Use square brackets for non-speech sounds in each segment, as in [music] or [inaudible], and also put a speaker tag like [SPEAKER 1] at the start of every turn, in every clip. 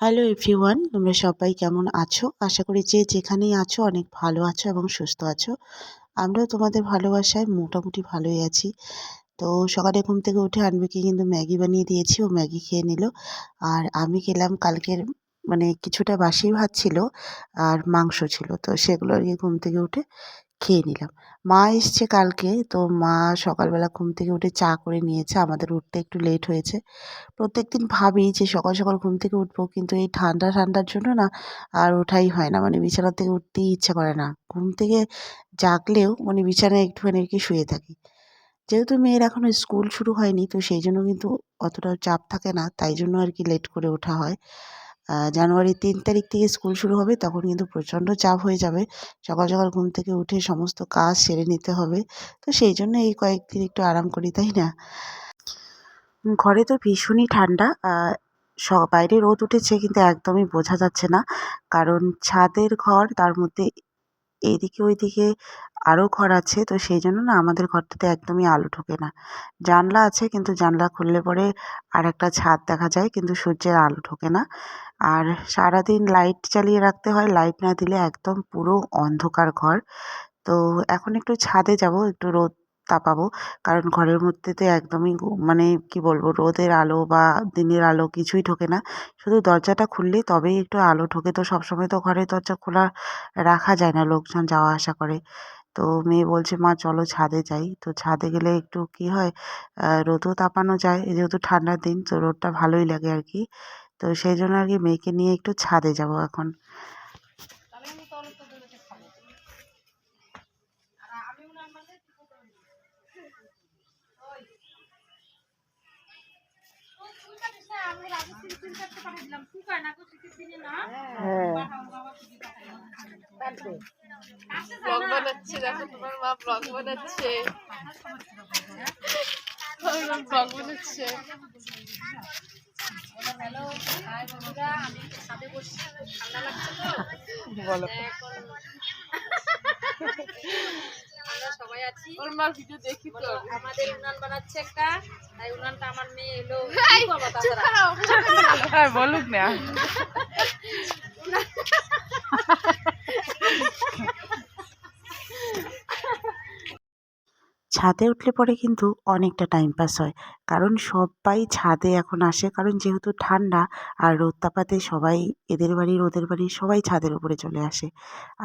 [SPEAKER 1] Hello everyone তোমরা সবাই কেমন আছো? আশা করি যে যেখানেই আছো, অনেক ভালো আছো এবং সুস্থ আছো। আমরাও তোমাদের ভালোবাসায় মোটামুটি ভালোই আছি। তো সকালে ঘুম থেকে উঠে আনবিকে কিন্তু ম্যাগি বানিয়ে দিয়েছি। ও ম্যাগি খেয়ে নিল। আর আমি খেলাম কালকের মানে কিছুটা বাসি ভাত ছিল আর মাংস ছিল। তো সেগুলো আর ঘুম থেকে উঠে খেয়ে নিলাম। মা এসছে কালকে, তো মা সকালবেলা ঘুম থেকে উঠে চা করে নিয়েছে। আমাদের উঠতে একটু লেট হয়েছে। প্রত্যেক দিন ভাবি যে সকাল সকাল ঘুম থেকে উঠবো, কিন্তু এই ঠান্ডা ঠান্ডার জন্য না আর ওঠাই হয় না। মানে বিছানা থেকে উঠতেই ইচ্ছা করে না। ঘুম থেকে জাগলেও মানে বিছানায় একটুখানি আর কি শুয়ে থাকি। যেহেতু মেয়ের এখনও স্কুল শুরু হয়নি, তো সেই জন্য কিন্তু অতটা চাপ থাকে না। তাই জন্য আর কি লেট করে ওঠা হয়। জানুয়ারির তিন তারিখ থেকে স্কুল শুরু হবে, তখন কিন্তু প্রচণ্ড চাপ হয়ে যাবে। সকাল সকাল ঘুম থেকে উঠে সমস্ত কাজ সেরে নিতে হবে। তো সেই জন্য এই কয়েকদিন একটু আরাম করি, তাই না? ঘরে তো ভীষণই ঠান্ডা। বাইরে রোদ উঠেছে কিন্তু একদমই বোঝা যাচ্ছে না। কারণ ছাদের ঘর, তার মধ্যে এদিকে ওইদিকে আরও ঘর আছে, তো সেই জন্য না আমাদের ঘরটাতে একদমই আলো ঢোকে না। জানলা আছে কিন্তু জানলা খুললে পরে আর একটা ছাদ দেখা যায়, কিন্তু সূর্যের আলো ঢোকে না। আর সারাদিন লাইট চালিয়ে রাখতে হয়। লাইট না দিলে একদম পুরো অন্ধকার ঘর। তো এখন একটু ছাদে যাব, একটু রোদ তাপাবো। কারণ ঘরের মধ্যে তো একদমই মানে কি বলব, রোদের আলো বা দিনের আলো কিছুই ঢোকে না। শুধু দরজাটা খুললেই তবেই একটু আলো ঢোকে। তো সবসময় তো ঘরের দরজা খোলা রাখা যায় না লোকজন যাওয়া আসা করে। তো মেয়ে বলছে, মা, চলো ছাদে যাই। তো ছাদে গেলে একটু কি হয় রোদও তাপানো যায়। যেহেতু ঠান্ডার দিন, তো রোদটা ভালোই লাগে আর কি। তো সেই জন্য আর কি মেয়েকে নিয়ে একটু ছাদে যাব এখন।
[SPEAKER 2] ব্লগ বানাচ্ছে দেখো তোমার মা ব্লগ বানাচ্ছে। ব্লগ বানাচ্ছে।
[SPEAKER 3] বলো।
[SPEAKER 4] আমরা সবাই আছি
[SPEAKER 2] ওর মার ভিডিও দেখি তো
[SPEAKER 4] আমাদের উনান বানাচ্ছে একটা তাই উনানটা আমার মেয়ে এলো
[SPEAKER 3] বলুক না। [laughs]
[SPEAKER 1] ছাদে উঠলে পরে কিন্তু অনেকটা টাইম পাস হয়। কারণ সবাই ছাদে এখন আসে, কারণ যেহেতু ঠান্ডা আর রোদ তাপাতে সবাই, এদের বাড়ির ওদের বাড়ির সবাই ছাদের উপরে চলে আসে।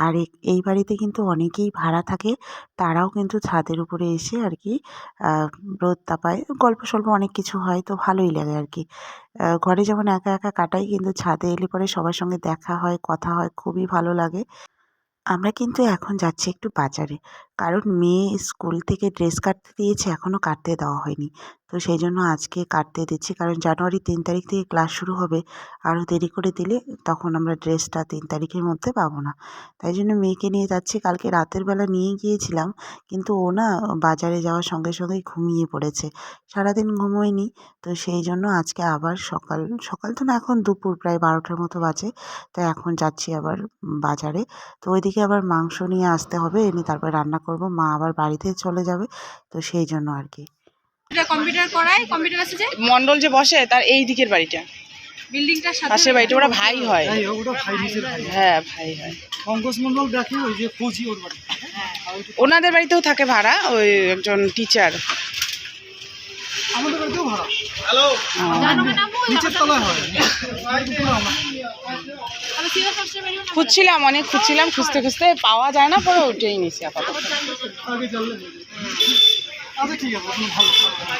[SPEAKER 1] আর এই বাড়িতে কিন্তু অনেকেই ভাড়া থাকে, তারাও কিন্তু ছাদের উপরে এসে আর কি রোদ তাপায়, গল্প সল্প অনেক কিছু হয় তো ভালোই লাগে আর কি। ঘরে যেমন একা একা কাটাই, কিন্তু ছাদে এলে পরে সবার সঙ্গে দেখা হয়, কথা হয়, খুবই ভালো লাগে। আমরা কিন্তু এখন যাচ্ছি একটু বাজারে। কারণ মেয়ে স্কুল থেকে ড্রেস কাটতে দিয়েছে এখনও কাটতে দেওয়া হয়নি। তো সেই জন্য আজকে কাটতে দিচ্ছি। কারণ জানুয়ারি তিন তারিখ থেকে ক্লাস শুরু হবে। আরও দেরি করে দিলে তখন আমরা ড্রেসটা তিন তারিখের মধ্যে পাবো না। তাই জন্য মেয়েকে নিয়ে যাচ্ছি। কালকে রাতের বেলা নিয়ে গিয়েছিলাম। কিন্তু ও না বাজারে যাওয়ার সঙ্গে সঙ্গেই ঘুমিয়ে পড়েছে। সারাদিন ঘুমোয়নি। তো সেই জন্য আজকে আবার সকাল সকাল তো না, এখন দুপুর প্রায় বারোটার মতো বাজে। তাই এখন যাচ্ছি আবার বাজারে। তো ওইদিকে আবার মাংস নিয়ে আসতে হবে। এনে তারপর রান্না করব। মা আবার বাড়িতে চলে যাবে। তো সেই জন্য আর কি।
[SPEAKER 4] কম্পিউটার করাই কম্পিউটার আছে যে
[SPEAKER 3] মন্ডল যে বসে তার এই দিকের বাড়িটা।
[SPEAKER 4] বিল্ডিংটার সাথে
[SPEAKER 3] পাশের বাড়িটা ওরা ভাই হয়।
[SPEAKER 5] ওটা ভাই নিজের ভাই।
[SPEAKER 3] হ্যাঁ ভাই হয়।
[SPEAKER 5] পঙ্কজ মন্ডল দেখি ওই যে ফৌজি ওর বাড়ি
[SPEAKER 3] ওনাদের বাড়িতেও থাকে ভাড়া ওই একজন টিচার
[SPEAKER 5] আমাদের বাড়িতেও ভাড়া।
[SPEAKER 4] না বই
[SPEAKER 5] নিচের তলায় হয়।
[SPEAKER 4] বেরিয়ে
[SPEAKER 3] খুঁজছিলাম অনেক খুঁজছিলাম খুঁজতে খুঁজতে পাওয়া যায় না পরে ওইটাই নিছি আপাতত।
[SPEAKER 5] আচ্ছা ঠিক আছে ভালো